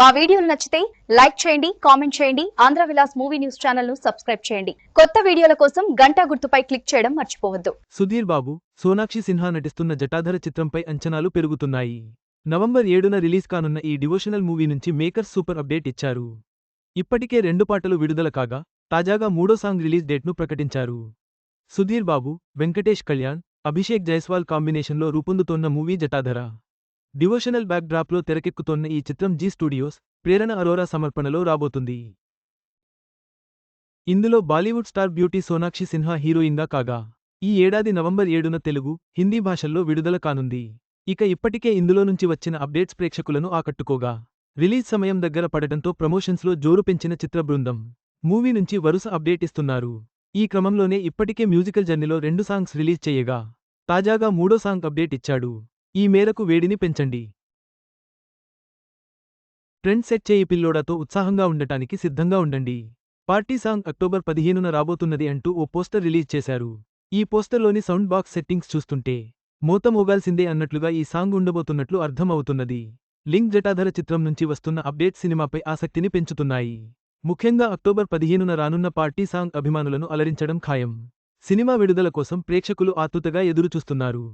మా వీడియోలు నచ్చితే లైక్ చేయండి కామెంట్ చేయండి ఆంధ్ర విలాస్ మూవీ న్యూస్ ఛానల్ను సబ్స్క్రైబ్ చేయండి. కొత్త వీడియోల కోసం గంటా గుర్తుపై క్లిక్ చేయడం మర్చిపోవద్దు. సుధీర్ బాబు సోనాక్షి సిన్హా నటిస్తున్న జటాధర చిత్రంపై అంచనాలు పెరుగుతున్నాయి. నవంబర్ ఏడున రిలీజ్ కానున్న ఈ డివోషనల్ మూవీ నుంచి మేకర్స్ సూపర్ అప్డేట్ ఇచ్చారు. ఇప్పటికే రెండు పాటలు విడుదల కాగా తాజాగా మూడో సాంగ్ రిలీజ్ డేట్ను ప్రకటించారు. సుధీర్ బాబు వెంకటేష్ కళ్యాణ్ అభిషేక్ జైస్వాల్ కాంబినేషన్లో రూపొందుతోన్న మూవీ జటాధర. డివోషనల్ బ్యాక్డ్రాప్లో తెరకెక్కుతోన్న ఈ చిత్రం జీ స్టూడియోస్ ప్రేరణ అరోరా సమర్పణలో రాబోతుంది. ఇందులో Bollywood star beauty Sonakshi Sinha హీరోయిన్గా కాగా ఈ ఏడాది నవంబర్ ఏడున తెలుగు హిందీ భాషల్లో విడుదల కానుంది. ఇక ఇప్పటికే ఇందులో నుంచి వచ్చిన అప్డేట్స్ ప్రేక్షకులను ఆకట్టుకోగా రిలీజ్ సమయం దగ్గర పడటంతో ప్రమోషన్స్లో జోరు పెంచిన చిత్ర బృందం మూవీ నుంచి వరుస అప్డేట్ ఇస్తున్నారు. ఈ క్రమంలోనే ఇప్పటికే మ్యూజికల్ జర్నీలో రెండు సాంగ్స్ రిలీజ్ చేయగా తాజాగా మూడో సాంగ్ అప్డేట్ ఇచ్చాడు. ఈ మేరకు వేడిని పెంచండి. ట్రెండ్ సెట్ చేయి పిల్లోడాతో ఉత్సాహంగా ఉండటానికి సిద్ధంగా ఉండండి. పార్టీ సాంగ్ అక్టోబర్ పదిహేనున రాబోతున్నది అంటూ ఓ పోస్టర్ రిలీజ్ చేశారు. ఈ పోస్టర్లోని సౌండ్ బాక్స్ సెట్టింగ్స్ చూస్తుంటే మోత మోగాల్సిందే అన్నట్లుగా ఈ సాంగ్ ఉండబోతున్నట్లు అర్థం అవుతున్నది లింక్ జటాధర చిత్రం నుంచి వస్తున్న అప్డేట్ సినిమాపై ఆసక్తిని పెంచుతున్నాయి. ముఖ్యంగా అక్టోబర్ పదిహేనున రానున్న పార్టీ సాంగ్ అభిమానులను అలరించడం ఖాయం. సినిమా విడుదల కోసం ప్రేక్షకులు ఆతృతగా ఎదురుచూస్తున్నారు.